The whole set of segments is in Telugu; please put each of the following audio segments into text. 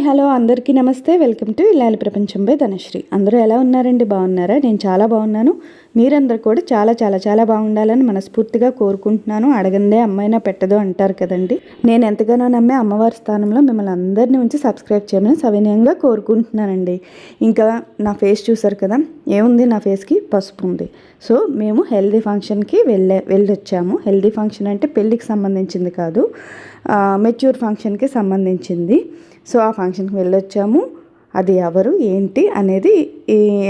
హలో అందరికీ నమస్తే. వెల్కమ్ టు ఇల్లాలి ప్రపంచం బై ధనశ్రీ. అందరూ ఎలా ఉన్నారండి? బాగున్నారా? నేను చాలా బాగున్నాను. మీరందరూ కూడా చాలా చాలా చాలా బాగుండాలని మనస్ఫూర్తిగా కోరుకుంటున్నాను. అడగందే అమ్మాయినా పెట్టదు అంటారు కదండి. నేను ఎంతగానో నమ్మే అమ్మవారి స్థానంలో మిమ్మల్ని అందరినీ ఉంచి సబ్స్క్రైబ్ చేయమని సవినయంగా కోరుకుంటున్నానండి. ఇంకా నా ఫేస్ చూసారు కదా ఏముంది నా ఫేస్కి? పసుపు ఉంది. సో మేము హెల్దీ ఫంక్షన్కి వెళ్ళే వెళ్ళొచ్చాము. హెల్దీ ఫంక్షన్ అంటే పెళ్ళికి సంబంధించింది కాదు. మెచ్యూర్ ఫంక్షన్కి సంబంధించింది. సో ఆ ఫంక్షన్కి వెళ్ళొచ్చాము. అది ఎవరు ఏంటి అనేది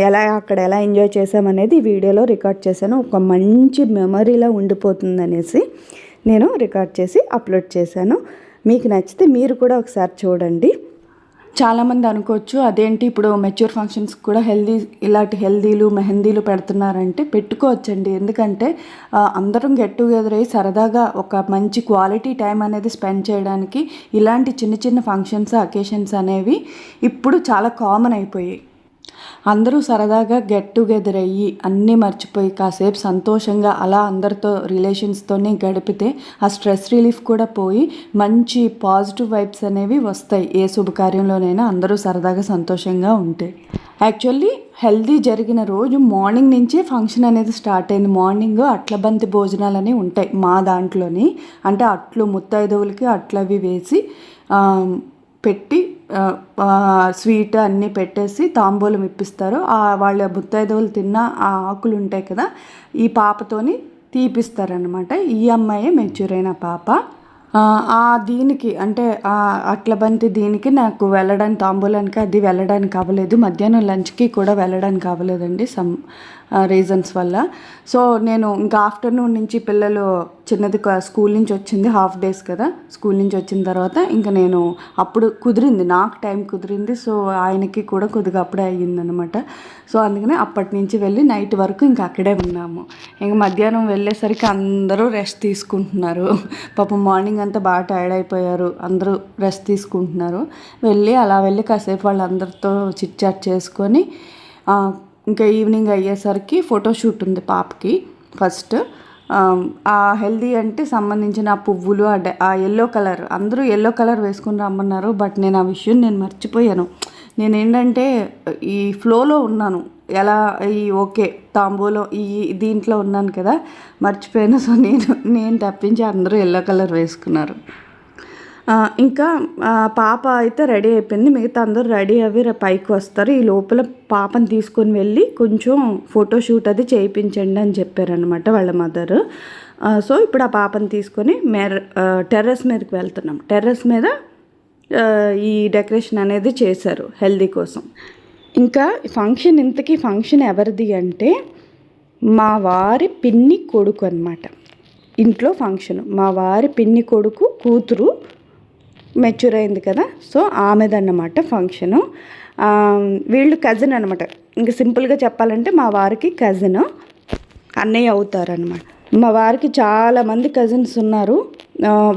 ఎలా అక్కడ ఎలా ఎంజాయ్ చేసామనేది వీడియోలో రికార్డ్ చేశాను. ఒక మంచి మెమరీలా ఉండిపోతుంది అనేసి నేను రికార్డ్ చేసి అప్లోడ్ చేశాను. మీకు నచ్చితే మీరు కూడా ఒకసారి చూడండి. చాలామంది అనుకోవచ్చు అదేంటి ఇప్పుడు మెచ్యూర్ ఫంక్షన్స్ కూడా హెల్దీ ఇలాంటి హెల్దీలు మెహందీలు పెడుతున్నారంటే పెట్టుకోవచ్చండి. ఎందుకంటే అందరం గెట్ టుగెదర్ అయ్యి సరదాగా ఒక మంచి క్వాలిటీ టైం అనేది స్పెండ్ చేయడానికి ఇలాంటి చిన్న చిన్న ఫంక్షన్స్ అకేషన్స్ అనేవి ఇప్పుడు చాలా కామన్ అయిపోయాయి. అందరూ సరదాగా గెట్ టుగెదర్ అయ్యి అన్నీ మర్చిపోయి కాసేపు సంతోషంగా అలా అందరితో రిలేషన్స్తోనే గడిపితే ఆ స్ట్రెస్ రిలీఫ్ కూడా పోయి మంచి పాజిటివ్ వైబ్స్ అనేవి వస్తాయి. ఏ శుభకార్యంలోనైనా అందరూ సరదాగా సంతోషంగా ఉంటే. యాక్చువల్లీ హెల్దీ జరిగిన రోజు మార్నింగ్ నుంచే ఫంక్షన్ అనేది స్టార్ట్ అయింది. మార్నింగ్ అట్ల బంతి భోజనాలు అనేవి ఉంటాయి మా దాంట్లోని. అంటే అట్లు ముత్తైదవులకి అట్లవి వేసి పెట్టి స్వీట్ అన్నీ పెట్టేసి తాంబూలం ఇప్పిస్తారు. వాళ్ళ ముత్తైదవులు తిన్న ఆ ఆకులు ఉంటాయి కదా ఈ పాపతోని తీపిస్తారనమాట ఈ అమ్మాయే మెచ్యూర్ అయిన పాప. ఆ, దీనికి అంటే ఆ అట్లబంతి దీనికి నాకు వెళ్ళడానికి తాంబూలానికి అది వెళ్ళడానికి అవ్వలేదు. మధ్యాహ్నం లంచ్కి కూడా వెళ్ళడానికి అవ్వలేదండి. సమ్ రీజన్స్ వల్ల. సో నేను ఇంకా ఆఫ్టర్నూన్ నుంచి పిల్లలు చిన్నది స్కూల్ నుంచి వచ్చింది హాఫ్ డేస్ కదా. స్కూల్ నుంచి వచ్చిన తర్వాత ఇంకా నేను అప్పుడు కుదిరింది నాకు టైం కుదిరింది. సో ఆయనకి కూడా కొద్దిగా అప్పుడే అయ్యిందనమాట సో అందుకనే అప్పటి నుంచి వెళ్ళి నైట్ వరకు ఇంకా అక్కడే ఉన్నాము. ఇంక మధ్యాహ్నం వెళ్ళేసరికి అందరూ రెస్ట్ తీసుకుంటున్నారు. పాపం మార్నింగ్ అంతా బాగా టైర్డ్ అయిపోయారు. అందరూ రెస్ట్ తీసుకుంటున్నారు. వెళ్ళి అలా వెళ్ళి కాసేపు వాళ్ళందరితో చిట్ చాట్ చేసుకొని ఇంకా ఈవినింగ్ అయ్యేసరికి ఫోటోషూట్ ఉంది పాపకి ఫస్ట్. ఆ హెల్దీ అంటే సంబంధించిన ఆ పువ్వులు ఆ డ- ఆ ఎల్లో కలర్ అందరూ ఎల్లో కలర్ వేసుకుని రమ్మన్నారు బట్ నేను ఆ విషయం నేను మర్చిపోయాను. నేను ఏంటంటే ఈ ఫ్లోలో ఉన్నాను. ఎలా ఈ ఓకే తాంబూలో ఈ దీంట్లో ఉన్నాను కదా మర్చిపోయాను. సో నేను నేను తప్పించి అందరూ ఎల్లో కలర్ వేసుకున్నారు. ఇంకా పాప అయితే రెడీ అయిపోయింది. మిగతా అందరూ రెడీ అవి పైకి వస్తారు. ఈ లోపల పాపని తీసుకొని వెళ్ళి కొంచెం ఫోటోషూట్ అది చేయించండి అని చెప్పారనమాట వాళ్ళ మదర్. సో ఇప్పుడు ఆ పాపని తీసుకొని మేర టెర్రస్ మీదకి వెళ్తున్నాం. టెర్రస్ మీద ఈ డెకరేషన్ అనేది చేశారు హెల్దీ కోసం. ఇంకా ఫంక్షన్ ఇంతకీ ఫంక్షన్ ఎవరిది అంటే మా వారి పిన్ని కొడుకు అనమాట ఇంట్లో ఫంక్షన్. మా వారి పిన్ని కొడుకు కూతురు మెచ్యూర్ అయింది కదా. సో ఆమెదన్నమాట ఫంక్షను వీళ్ళు కజిన్ అనమాట ఇంకా సింపుల్గా చెప్పాలంటే మా వారికి కజిన్ అన్నయ్య అవుతారనమాట మా వారికి చాలామంది కజిన్స్ ఉన్నారు.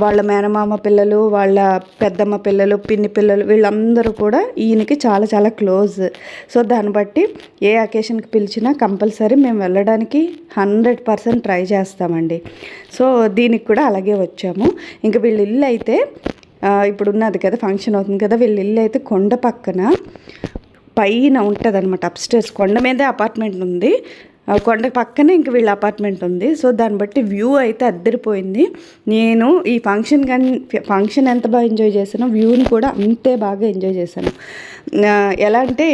వాళ్ళ మేనమామ పిల్లలు వాళ్ళ పెద్దమ్మ పిల్లలు పిన్ని పిల్లలు వీళ్ళందరూ కూడా ఈయనకి చాలా చాలా క్లోజ్ సో దాన్ని బట్టి ఏ అకేషన్కి పిలిచినా కంపల్సరీ మేము వెళ్ళడానికి హండ్రెడ్ పర్సెంట్ ట్రై చేస్తామండి. సో దీనికి కూడా అలాగే వచ్చాము. ఇంకా వీళ్ళ ఇల్లు అయితే ఇప్పుడు ఉన్నది కదా ఫంక్షన్ అవుతుంది కదా వీళ్ళ ఇల్లు అయితే కొండ పక్కన పైన ఉంటుంది అనమాట అప్స్టేర్స్ కొండ మీదే అపార్ట్మెంట్ ఉంది. ఆ కొండ పక్కనే ఇంక వీళ్ళ అపార్ట్మెంట్ ఉంది. సో దాన్ని బట్టి వ్యూ అయితే అద్దరిపోయింది. నేను ఈ ఫంక్షన్ కానీ ఫంక్షన్ ఎంత బాగా ఎంజాయ్ చేశానో వ్యూని కూడా అంతే బాగా ఎంజాయ్ చేశాను. ఎలా అంటే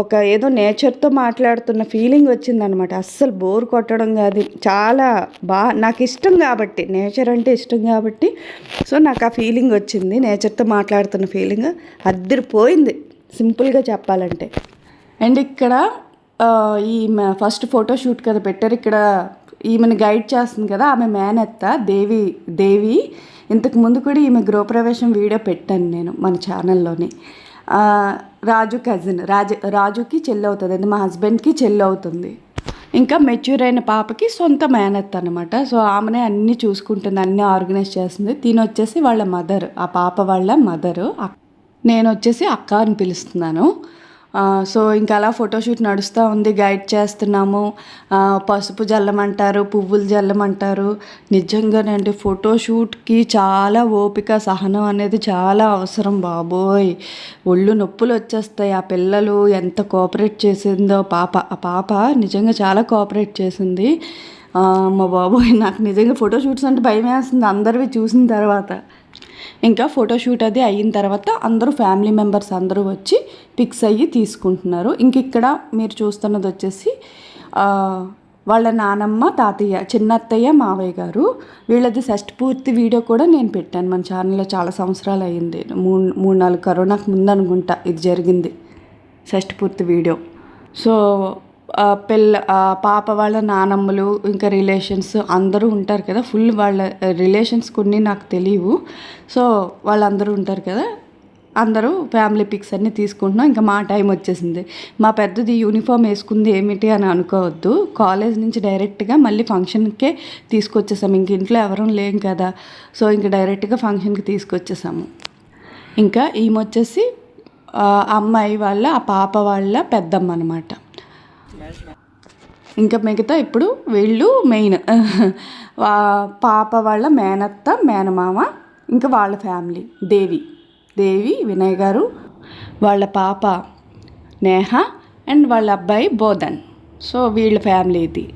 ఒక ఏదో నేచర్తో మాట్లాడుతున్న ఫీలింగ్ వచ్చిందనమాట. అస్సలు బోర్ కొట్టడం కాదు. చాలా బా నాకు ఇష్టం కాబట్టి నేచర్ అంటే ఇష్టం కాబట్టి సో నాకు ఆ ఫీలింగ్ వచ్చింది. నేచర్తో మాట్లాడుతున్న ఫీలింగ్ అద్దరిపోయింది. సింపుల్గా చెప్పాలంటే. అండ్ ఇక్కడ ఈ ఫస్ట్ ఫోటో షూట్ కదా పెట్టారు. ఇక్కడ ఈమెను గైడ్ చేస్తుంది కదా ఆమె మేనత్త దేవి దేవి. ఇంతకు ముందు కూడా ఈమె గృహప్రవేశం వీడియో పెట్టాను నేను మన ఛానల్లోని రాజు కజిన్ రాజు రాజుకి చెల్లి అవుతుంది మా హస్బెండ్కి చెల్లి అవుతుంది ఇంకా మెచ్యూర్ అయిన పాపకి సొంత మేనత్ అనమాట సో ఆమెనే అన్నీ చూసుకుంటుంది అన్నీ ఆర్గనైజ్ చేస్తుంది. తిని వచ్చేసి వాళ్ళ మదర్ ఆ పాప వాళ్ళ మదరు నేను వచ్చేసి అక్క అని పిలుస్తున్నాను. సో ఇంకా అలా ఫోటోషూట్ నడుస్తూ ఉంది గైడ్ చేస్తున్నాము. పసుపు జల్లమంటారు పువ్వులు జల్లమంటారు. నిజంగానండి ఫోటోషూట్కి చాలా ఓపిక సహనం అనేది చాలా అవసరం బాబోయ్. ఒళ్ళు నొప్పులు వచ్చేస్తాయి. ఆ పిల్లలు ఎంత కోఆపరేట్ చేసిందో పాప ఆ పాప నిజంగా చాలా కోఆపరేట్ చేసింది. మా బాబోయ్ నాకు నిజంగా ఫోటోషూట్స్ అంటే భయం వేస్తుంది అందరివి చూసిన తర్వాత. ఇంకా ఫోటోషూట్ అది అయిన తర్వాత అందరూ ఫ్యామిలీ మెంబర్స్ అందరూ వచ్చి పిక్స్ అయ్యి తీసుకుంటున్నారు. ఇంక ఇక్కడ మీరు చూస్తున్నది వచ్చేసి వాళ్ళ నానమ్మ తాతయ్య చిన్న అత్తయ్య మావయ్య గారు. వీళ్ళది షష్ట్ పూర్తి వీడియో కూడా నేను పెట్టాను. మన ఛానల్లో చాలా సంవత్సరాలు అయ్యింది మూడు మూడు నాలుగు కరోనాకు ముందు అనుకుంటా ఇది జరిగింది. షష్ట్ పూర్తి వీడియో. సో పెళ్ళ పిల్ల పాప వాళ్ళ నానమ్మలు ఇంకా రిలేషన్స్ అందరూ ఉంటారు కదా. ఫుల్ వాళ్ళ రిలేషన్స్ కొన్ని నాకు తెలియవు. సో వాళ్ళందరూ ఉంటారు కదా. అందరూ ఫ్యామిలీ పిక్స్ అన్నీ తీసుకుంటున్నాం. ఇంకా మా టైం వచ్చేసింది. మా పెద్దది యూనిఫామ్ వేసుకుంది ఏమిటి అని అనుకోవద్దు. కాలేజ్ నుంచి డైరెక్ట్గా మళ్ళీ ఫంక్షన్కే తీసుకొచ్చేసాము. ఇంక ఇంట్లో ఎవరూ లేం కదా. సో ఇంక డైరెక్ట్గా ఫంక్షన్కి తీసుకొచ్చేసాము. ఇంకా ఈమె వచ్చేసి అమ్మాయి వాళ్ళ ఆ పాప వాళ్ళ పెద్దమ్మ అనమాట ఇంకా మిగతా ఇప్పుడు వీళ్ళు మెయిన్. వా- పాప వాళ్ళ మేనత్త మేనమామ ఇంకా వాళ్ళ ఫ్యామిలీ. దేవి. దేవి వినయ్ గారు వాళ్ళ పాప నేహ అండ్ వాళ్ళ అబ్బాయి బోధన్. సో వీళ్ళ ఫ్యామిలీ ఇది.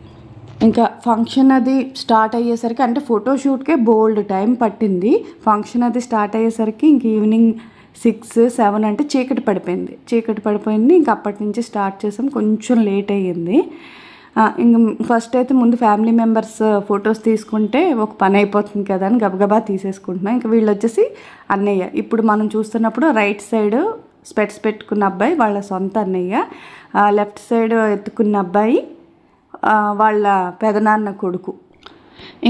ఇంకా ఫంక్షన్ అది స్టార్ట్ అయ్యేసరికి అంటే ఫోటోషూట్కే బోల్డ్ టైం పట్టింది. ఫంక్షన్ అది స్టార్ట్ అయ్యేసరికి ఇంక ఈవినింగ్ సిక్స్ సెవెన్ అంటే చీకటి పడిపోయింది. చీకటి పడిపోయింది. ఇంక అప్పటి నుంచి స్టార్ట్ చేసాం. కొంచెం లేట్ అయ్యింది. ఇంక ఫస్ట్ అయితే ముందు ఫ్యామిలీ మెంబర్స్ ఫొటోస్ తీసుకుంటే ఒక పని అయిపోతుంది కదా అని గబగబా తీసేసుకుంటున్నాం. ఇంకా వీళ్ళు వచ్చేసి అన్నయ్య. ఇప్పుడు మనం చూస్తున్నప్పుడు రైట్ సైడ్ స్పెట్స్ పెట్టుకున్న అబ్బాయి వాళ్ళ సొంత అన్నయ్య. లెఫ్ట్ సైడ్ ఎత్తుకున్న అబ్బాయి వాళ్ళ పెదనాన్న కొడుకు.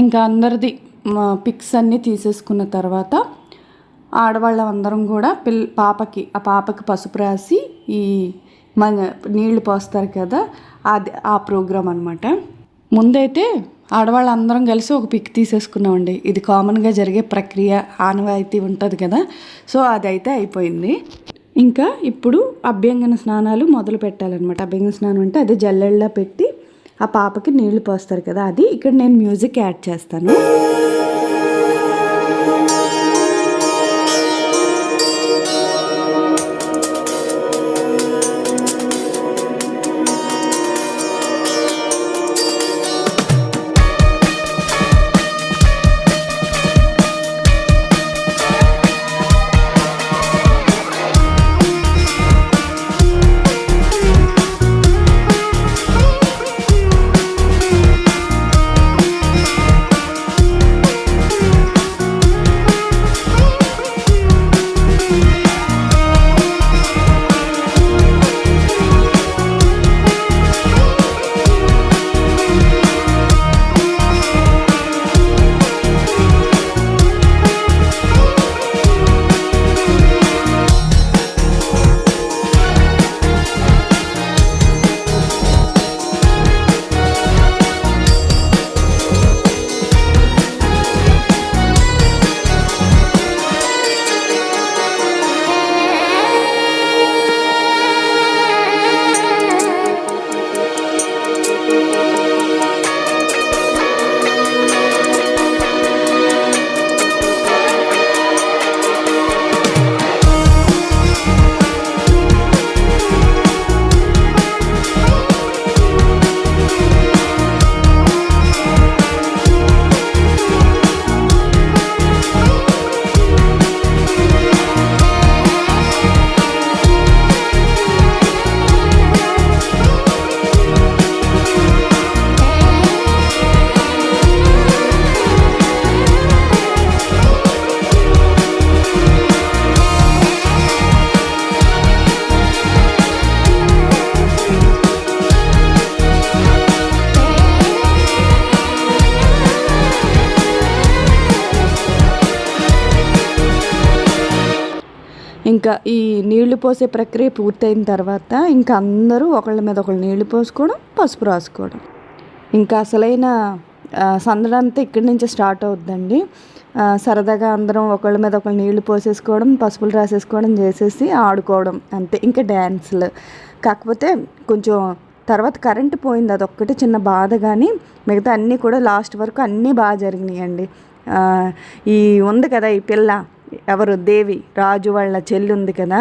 ఇంకా అందరిది పిక్స్ అన్నీ తీసేసుకున్న తర్వాత ఆడవాళ్ళం అందరం కూడా పిల్ పాపకి ఆ పాపకి పసుపు రాసి ఈ మన నీళ్ళు పోస్తారు కదా అది ఆ ప్రోగ్రాం అనమాట ముందైతే ఆడవాళ్ళందరం కలిసి ఒక పిక్ తీసేసుకున్నామండి. ఇది కామన్గా జరిగే ప్రక్రియ ఆనవాయితీ ఉంటుంది కదా సో అదైతే అయిపోయింది. ఇంకా ఇప్పుడు అభ్యంగన స్నానాలు మొదలు పెట్టాలన్నమాట. అభ్యంగన స్నానం అంటే అదే జల్లెళ్ళ పెట్టి ఆ పాపకి నీళ్ళు పోస్తారు కదా అది ఇక్కడ నేను మ్యూజిక్ యాడ్ చేస్తాను. ఇంకా ఈ నీళ్ళు పోసే ప్రక్రియ పూర్తయిన తర్వాత ఇంకా అందరూ ఒకళ్ళ మీద ఒకళ్ళు నీళ్ళు పోసుకోవడం పసుపు రాసుకోవడం. ఇంకా అసలైన ఆ, సందడంతా ఇక్కడి నుంచే స్టార్ట్ అవుద్దండి. సరదాగా అందరం ఒకళ్ళ మీద ఒకళ్ళు నీళ్ళు పోసేసుకోవడం పసుపులు రాసేసుకోవడం చేసేసి ఆడుకోవడం అంతే. ఇంకా డ్యాన్సులు. కాకపోతే కొంచెం తర్వాత కరెంటు పోయింది అదొక్కటి చిన్న బాధ కానీ మిగతా అన్నీ కూడా లాస్ట్ వరకు అన్నీ బాగా జరిగినాయండి. ఈ ఉంది కదా ఈ పిల్ల. ఎవరు దేవి రాజు వాళ్ళ చెల్లి ఉంది కదా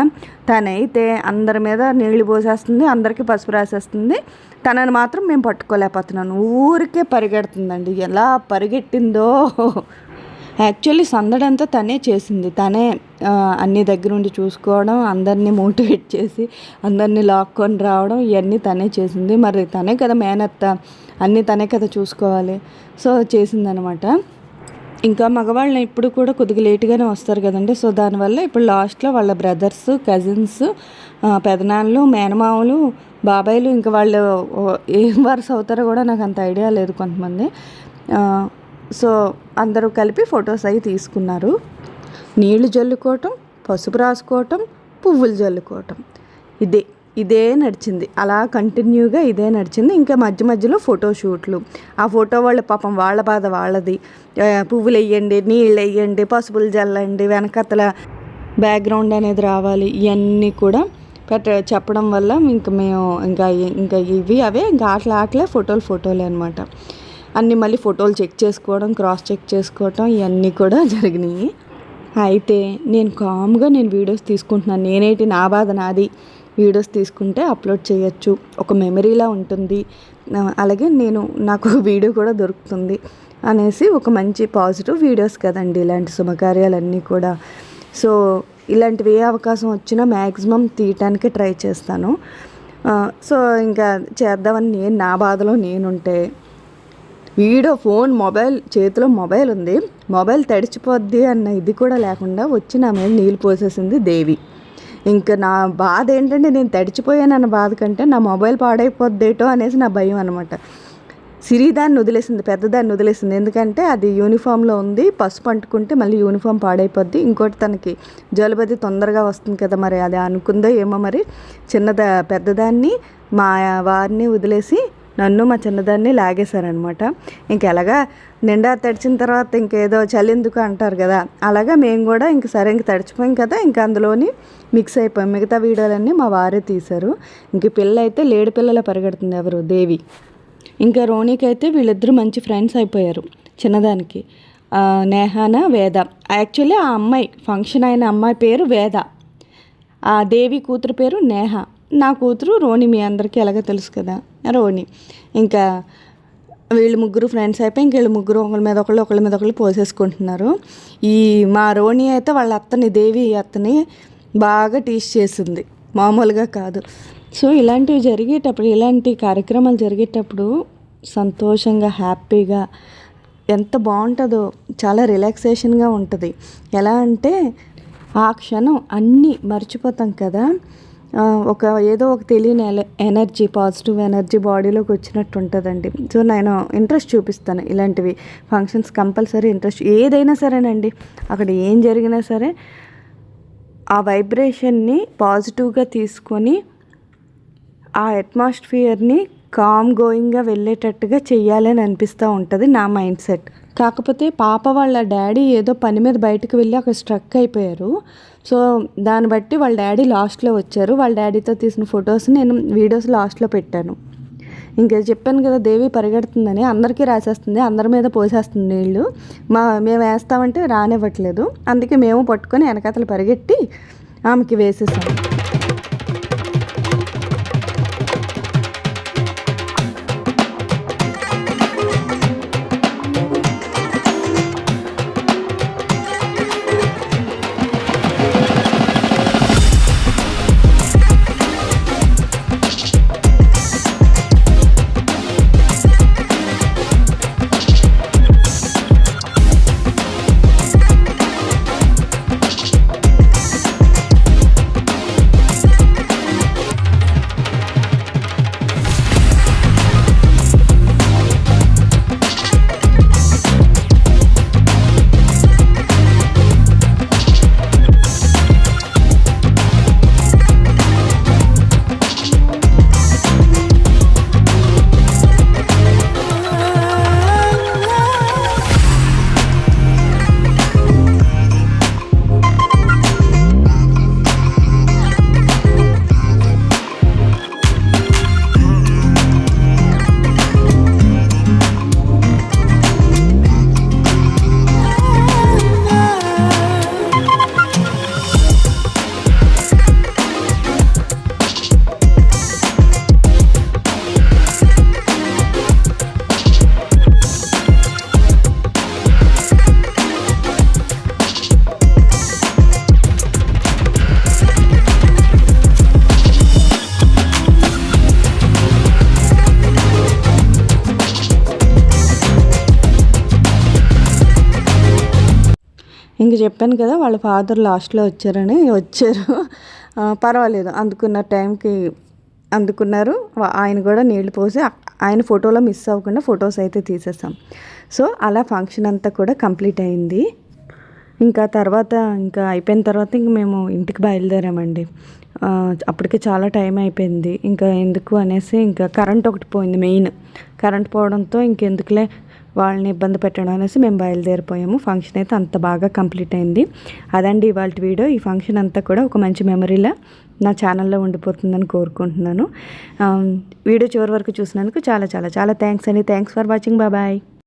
తనైతే అందరి మీద నీళ్ళు పోసేస్తుంది అందరికీ పసుపు రాసేస్తుంది. తనని మాత్రం మేము పట్టుకోలేకపోతున్నాను ఊరికే పరిగెడుతుందండి. ఎలా పరిగెట్టిందో. యాక్చువల్లీ సందడంతా తనే చేసింది. తనే అన్ని దగ్గరుండి చూసుకోవడం అందరినీ మోటివేట్ చేసి అందరినీ లాక్కొని రావడం ఇవన్నీ తనే చేసింది. మరి తనే కదా మేనత్త. అన్నీ తనే కదా చూసుకోవాలి. సో చేసిందనమాట. ఇంకా మగవాళ్ళని ఇప్పుడు కూడా కొద్దిగా లేటుగానే వస్తారు కదండి. సో దానివల్ల ఇప్పుడు లాస్ట్లో వాళ్ళ బ్రదర్స్ కజిన్స్ పెదనాన్నలు మేనమామలు బాబాయిలు ఇంకా వాళ్ళు ఏం వరుస అవుతారో కూడా నాకు అంత ఐడియా లేదు కొంతమంది. సో అందరూ కలిపి ఫొటోస్ అవి తీసుకున్నారు. నీళ్ళు జల్లుకోవటం పసుపు రాసుకోవటం పువ్వులు జల్లుకోవటం. ఇదే. ఇదే నడిచింది. అలా కంటిన్యూగా ఇదే నడిచింది. ఇంకా మధ్య మధ్యలో ఫోటో షూట్లు. ఆ ఫోటో వాళ్ళ పాపం వాళ్ళ బాధ వాళ్ళది. పువ్వులు వేయండి నీళ్ళు వేయండి పసుపులు జల్లండి వెనకతల బ్యాక్గ్రౌండ్ అనేది రావాలి. ఇవన్నీ కూడా పెట్ట చెప్పడం వల్ల ఇంక మేము ఇంకా ఇంకా ఇవి అవే. ఇంకా ఆటలు ఆటలే ఫోటోలు ఫోటోలే అనమాట అన్నీ మళ్ళీ ఫోటోలు చెక్ చేసుకోవడం క్రాస్ చెక్ చేసుకోవడం ఇవన్నీ కూడా జరిగినాయి. అయితే నేను కామ్గా నేను వీడియోస్ తీసుకుంటున్నాను. నేనేటి నా బాధ నాది? వీడియోస్ తీసుకుంటే అప్లోడ్ చేయొచ్చు. ఒక మెమరీలా ఉంటుంది. అలాగే నేను నాకు వీడియో కూడా దొరుకుతుంది అనేసి ఒక మంచి పాజిటివ్ వీడియోస్ కదండి ఇలాంటి శుభకార్యాలన్నీ కూడా. సో ఇలాంటివి ఏ అవకాశం వచ్చినా మ్యాక్సిమం తీయటానికి ట్రై చేస్తాను. సో ఇంకా చేద్దామని నేను నా బాధలో నేనుంటే వీడియో ఫోన్ మొబైల్ చేతిలో మొబైల్ ఉంది. మొబైల్ తడిచిపోద్ది అన్న ఇది కూడా లేకుండా వచ్చి నా మీద నీళ్ళు పోసేసింది దేవి. ఇంకా నా బాధ ఏంటంటే నేను తడిచిపోయానన్న బాధ కంటే నా మొబైల్ పాడైపోద్దేటో అనేసి నా భయం అనమాట సిరిదాన్ని వదిలేసింది పెద్దదాన్ని వదిలేసింది. ఎందుకంటే అది యూనిఫామ్లో ఉంది పసుపు అంటుకుంటే మళ్ళీ యూనిఫామ్ పాడైపోద్ది. ఇంకోటి తనకి జలుబది తొందరగా వస్తుంది కదా మరి అది అనుకుందో ఏమో మరి చిన్నదా పెద్దదాన్ని మా వారిని వదిలేసి నన్ను మా చిన్నదాన్ని లాగేశారనమాట ఇంకెలాగా నిండా తడిచిన తర్వాత ఇంకేదో చలిందుకు అంటారు కదా అలాగా మేము కూడా ఇంక సరే ఇంక తడిచిపోయాం కదా ఇంక అందులోని మిక్స్ అయిపోయాం. మిగతా వీడియోలన్నీ మా వారే తీశారు. ఇంక పిల్ల అయితే లేడి పిల్లల పరిగెడుతుంది ఎవరు? దేవి. ఇంకా రోనీకి అయితే వీళ్ళిద్దరూ మంచి ఫ్రెండ్స్ అయిపోయారు చిన్నదానికి. నేహాన వేద. యాక్చువల్లీ ఆ అమ్మాయి ఫంక్షన్ అయిన అమ్మాయి పేరు వేద. ఆ దేవి కూతురు పేరు నేహ. నా కూతురు రోని మీ అందరికీ ఎలాగో తెలుసు కదా. రోని ఇంకా వీళ్ళు ముగ్గురు ఫ్రెండ్స్ అయిపోయి ఇంక వీళ్ళు ముగ్గురు ఒకళ్ళ మీద ఒకళ్ళు ఒకళ్ళ మీద ఒకళ్ళు పోసేసుకుంటున్నారు. ఈ మా రోని అయితే వాళ్ళ అత్తని దేవి అత్తని బాగా టీచ్ చేసింది. మామూలుగా కాదు. సో ఇలాంటివి జరిగేటప్పుడు ఇలాంటి కార్యక్రమాలు జరిగేటప్పుడు సంతోషంగా హ్యాపీగా ఎంత బాగుంటుందో చాలా రిలాక్సేషన్గా ఉంటుంది. ఎలా అంటే ఆ క్షణం అన్నీ మర్చిపోతాం కదా. ఒక ఏదో ఒక తెలియని ఎల- ఎనర్జీ పాజిటివ్ ఎనర్జీ బాడీలోకి వచ్చినట్టు ఉంటుందండి. సో నేను ఇంట్రెస్ట్ చూపిస్తాను ఇలాంటివి. ఫంక్షన్స్ కంపల్సరీ ఇంట్రెస్ట్ ఏదైనా సరేనండి. అక్కడ ఏం జరిగినా సరే ఆ వైబ్రేషన్ని పాజిటివ్గా తీసుకొని ఆ అట్మాస్ఫియర్ని కామ్ గోయింగ్గా వెళ్ళేటట్టుగా చెయ్యాలని అనిపిస్తూ ఉంటుంది నా మైండ్ సెట్. కాకపోతే పాప వాళ్ళ డాడీ ఏదో పని మీద బయటకు వెళ్ళి అక్కడ స్ట్రక్ అయిపోయారు. సో దాన్ని బట్టి వాళ్ళ డాడీ లాస్ట్లో వచ్చారు. వాళ్ళ డాడీతో తీసిన ఫొటోస్ నేను వీడియోస్ లాస్ట్లో పెట్టాను. ఇంకా చెప్పాను కదా దేవి పరిగెడుతుందని అందరికీ రాసేస్తుంది అందరి మీద పోసేస్తుంది నీళ్ళు. మా మేము వేస్తామంటే రానివ్వట్లేదు. అందుకే మేము పట్టుకొని వెనకాతలు పరిగెట్టి ఆమెకి వేసేసాము చెప్పాను కదా వాళ్ళ ఫాదర్ లాస్ట్లో వచ్చారని వచ్చారు. పర్వాలేదు అందుకున్న టైంకి అందుకున్నారు. ఆయన కూడా నీళ్ళు పోసి ఆయన ఫోటోలో మిస్ అవ్వకుండా ఫొటోస్ అయితే తీసేసాం. సో అలా ఫంక్షన్ అంతా కూడా కంప్లీట్ అయింది. ఇంకా తర్వాత ఇంకా అయిపోయిన తర్వాత ఇంక మేము ఇంటికి బయలుదేరామండి. అప్పటికే చాలా టైం అయిపోయింది. ఇంకా ఎందుకు అనేసి ఇంకా కరెంట్ ఒకటి పోయింది మెయిన్. కరెంట్ పోవడంతో ఇంకెందుకులే వాళ్ళని ఇబ్బంది పెట్టడం అనేసి మేము బయలుదేరిపోయాము. ఫంక్షన్ అయితే అంత బాగా కంప్లీట్ అయింది. అదండి ఇవాళ వీడియో. ఈ ఫంక్షన్ అంతా కూడా ఒక మంచి మెమరీలా నా ఛానల్లో ఉండిపోతుందని కోరుకుంటున్నాను. వీడియో చివరి వరకు చూసినందుకు చాలా చాలా చాలా థ్యాంక్స్ అండి. Thanks for watching bye